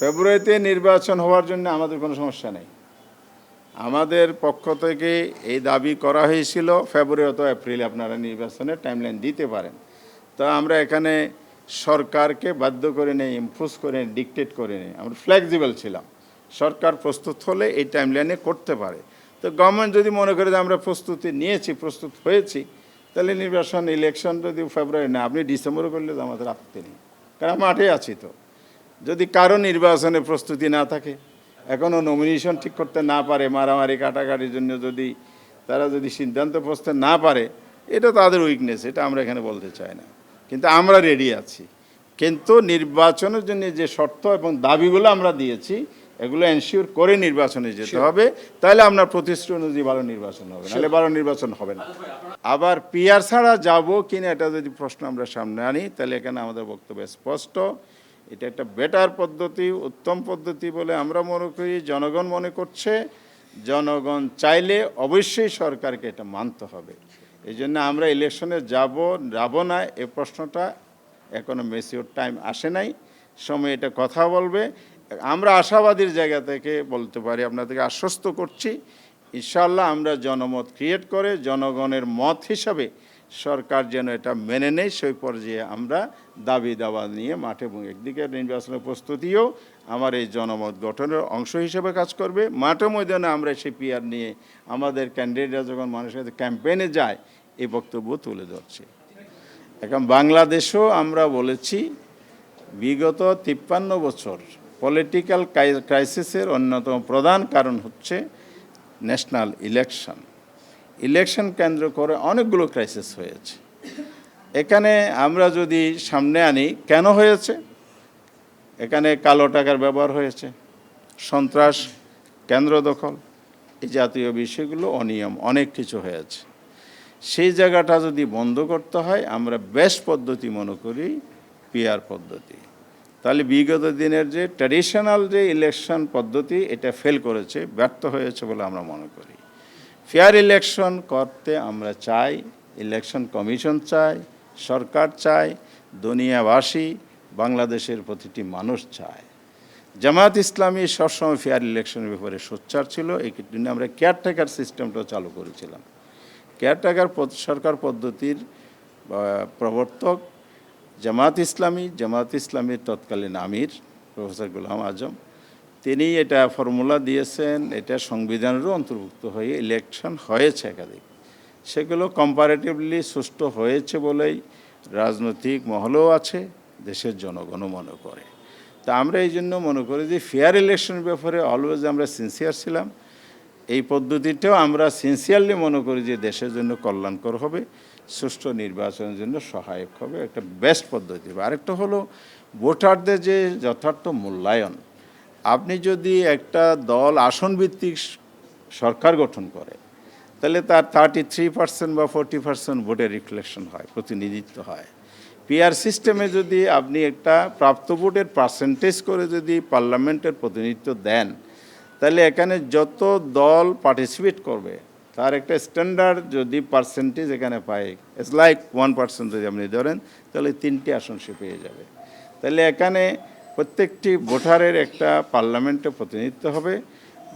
ফেব্রুয়ারিতে নির্বাচন হওয়ার জন্য আমাদের কোনো সমস্যা নেই। আমাদের পক্ষ থেকে এই দাবি করা হয়েছিল, ফেব্রুয়ারি অথবা এপ্রিলে আপনারা নির্বাচনের টাইমলাইন দিতে পারেন। তো আমরা এখানে সরকারকে বাধ্য করে নেই ইম্পোজ করে ডিকটেট করে নেই। আমরা ফ্লেক্সিবল ছিলাম। সরকার প্রস্তুত হলে এই টাইমলাইনে করতে পারে। তো গভর্নমেন্ট যদি মনে করে যে আমরা প্রস্তুতি নিয়েছি, প্রস্তুত হয়েছি, তাহলে নির্বাচন ইলেকশন যদি ফেব্রুয়ারি না, আপনি ডিসেম্বরে করলে তো আমাদের আপত্তি নেই। কারণ মাঠে আছি তো। যদি কারও নির্বাচনে প্রস্তুতি না থাকে এখনও নমিনেশন ঠিক করতে না পারে মারামারি কাটাকাটির জন্য যদি তারা যদি সিদ্ধান্ত পৌঁছতে না পারে এটা তাদের উইকনেস এটা আমরা এখানে বলতে চাই না। কিন্তু আমরা রেডি আছি। কিন্তু নির্বাচনের জন্য যে শর্ত এবং দাবিগুলো আমরা দিয়েছি এগুলো এনশিওর করে নির্বাচনে যেতে হবে। তাহলে আপনার প্রতিশ্রুতি অনুযায়ী ভালো নির্বাচন হবে নাহলে ভালো নির্বাচন হবে না। আবার পিয়ার ছাড়া যাব কিনা এটা যদি প্রশ্ন আমরা সামনে আনি তাহলে এখানে আমাদের বক্তব্য স্পষ্ট। এটা একটা বেটার পদ্ধতি, উত্তম পদ্ধতি বলে আমরা মনে করি, জনগণ মনে করছে। জনগণ চাইলে অবশ্যই সরকারকে এটা মানতে হবে। এই জন্য আমরা ইলেকশনে যাব যাব না, এ প্রশ্নটা এখনও মেসিওর টাইম আসে নাই। সময় এটা কথা বলবে। আমরা আশাবাদীর জায়গা থেকে বলতে পারি, আপনাদেরকে আশ্বস্ত করছি। ইনশাল্লাহ আমরা জনমত ক্রিয়েট করে জনগণের মত হিসাবে সরকার যেন এটা মেনে নেয়, সেই পর্যায়ে আমরা দাবি দাবা নিয়ে মাঠে এবং একদিকে নির্বাচনের প্রস্তুতিও আমার এই জনমত গঠনের অংশ হিসেবে কাজ করবে। মাঠে ময়দানে আমরা সেই পিয়ার নিয়ে আমাদের ক্যান্ডিডেটরা যখন মানুষের সাথে ক্যাম্পেইনে যায়, এই বক্তব্য তুলে ধরছে। এখন বাংলাদেশও আমরা বলেছি, বিগত তিপ্পান্ন বছর পলিটিক্যাল ক্রাইসিসের অন্যতম প্রধান কারণ হচ্ছে ন্যাশনাল ইলেকশন ইলেকশন কেন্দ্র করে অনেকগুলো ক্রাইসিস হয়েছে। এখানে আমরা যদি সামনে আনি, কেন হয়েছে? এখানে কালো টাকার ব্যবহার হয়েছে, সন্ত্রাস, কেন্দ্র দখল, এই জাতীয় বিষয়গুলো অনিয়ম, অনেক কিছু হয়েছে। সেই জায়গাটা যদি বন্ধ করতে হয়, আমরা বেস্ট পদ্ধতি মনে করি পিআর পদ্ধতি। তাহলে বিগত দিনের যে ট্র্যাডিশনাল যে ইলেকশন পদ্ধতি, এটা ফেল করেছে, ব্যর্থ হয়েছে বলে আমরা মনে করি। ফেয়ার ইলেকশন করতে আমরা চাই ইলেকশন কমিশন চাই, সরকার চাই, দুনিয়াবাসী, বাংলাদেশের প্রতিটি মানুষ চায়। জামাত ইসলামী সবসময় ফেয়ার ইলেকশনের ব্যাপারে সোচ্চার ছিল, এই জন্য আমরা কেয়ারটেকার সিস্টেমটা চালু করেছিলাম। কেয়ারটেকার সরকার পদ্ধতির প্রবর্তক জামাত ইসলামী জামাত ইসলামীর তৎকালীন আমির প্রফেসর গোলাম আজম। তিনি এটা ফর্মুলা দিয়েছেন, এটা সংবিধানেরও অন্তর্ভুক্ত হয়ে ইলেকশন হয়েছে একাধিক। সেগুলো কম্পারেটিভলি সুষ্ঠু হয়েছে বলেই রাজনৈতিক মহলও আছে, দেশের জনগণও মনে করে। তা আমরা এই জন্য মনে করি যে ফেয়ার ইলেকশনের ব্যাপারে অলওয়েজ আমরা সিনসিয়ার ছিলাম। এই পদ্ধতিটাও আমরা সিনসিয়ারলি মনে করি যে দেশের জন্য কল্যাণকর হবে, সুষ্ঠু নির্বাচনের জন্য সহায়ক হবে, একটা বেস্ট পদ্ধতি আরেকটা হলো ভোটারদের যে যথার্থ মূল্যায়ন আপনি যদি একটা দল আসন ভিত্তিক সরকার গঠন করে, তাহলে তার থার্টি থ্রি পার্সেন্ট বা ফোরটি পার্সেন্ট ভোটের রিফ্লেকশন হয়, প্রতিনিধিত্ব হয়। পিআর সিস্টেমে যদি আপনি একটা প্রাপ্ত ভোটের পার্সেন্টেজ করে যদি পার্লামেন্টের প্রতিনিধিত্ব দেন, তাহলে এখানে যত দল পার্টিসিপেট করবে, তার একটা স্ট্যান্ডার্ড যদি পার্সেন্টেজ এখানে পায় ইটস লাইক ওয়ান পার্সেন্ট যদি আপনি ধরেন, তাহলে তিনটি আসন সে পেয়ে যাবে। তাহলে এখানে প্রত্যেকটি ভোটারের একটা পার্লামেন্টে প্রতিনিধিত্ব হবে।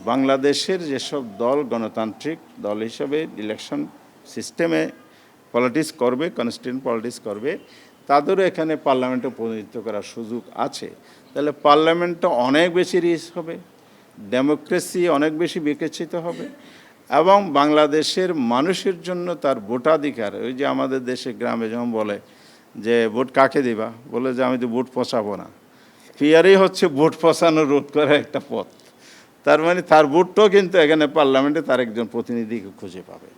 বাংলাদেশের যেসব দল গণতান্ত্রিক দল হিসেবে ইলেকশন সিস্টেমে পলিটিক্স করবে কনস্টিটিউন্ট পলিটিক্স করবে, তাদেরও এখানে পার্লামেন্টে প্রতিনিধিত্ব করার সুযোগ আছে। তাহলে পার্লামেন্টটা অনেক বেশি রিচ হবে ডেমোক্রেসি অনেক বেশি বিকশিত হবে এবং বাংলাদেশের মানুষের জন্য তার ভোটাধিকার, ওই যে আমাদের দেশে গ্রামে যেমন বলে যে, ভোট কাকে দিবা? বলে যে, আমি তো ভোট পচাবো না। পিয়ারই হচ্ছে ভোট পচানো রোধ করার একটা পথ। তার মানে তার ভোটটাও কিন্তু এখানে পার্লামেন্টে তার একজন প্রতিনিধিকে খুঁজে পাবে।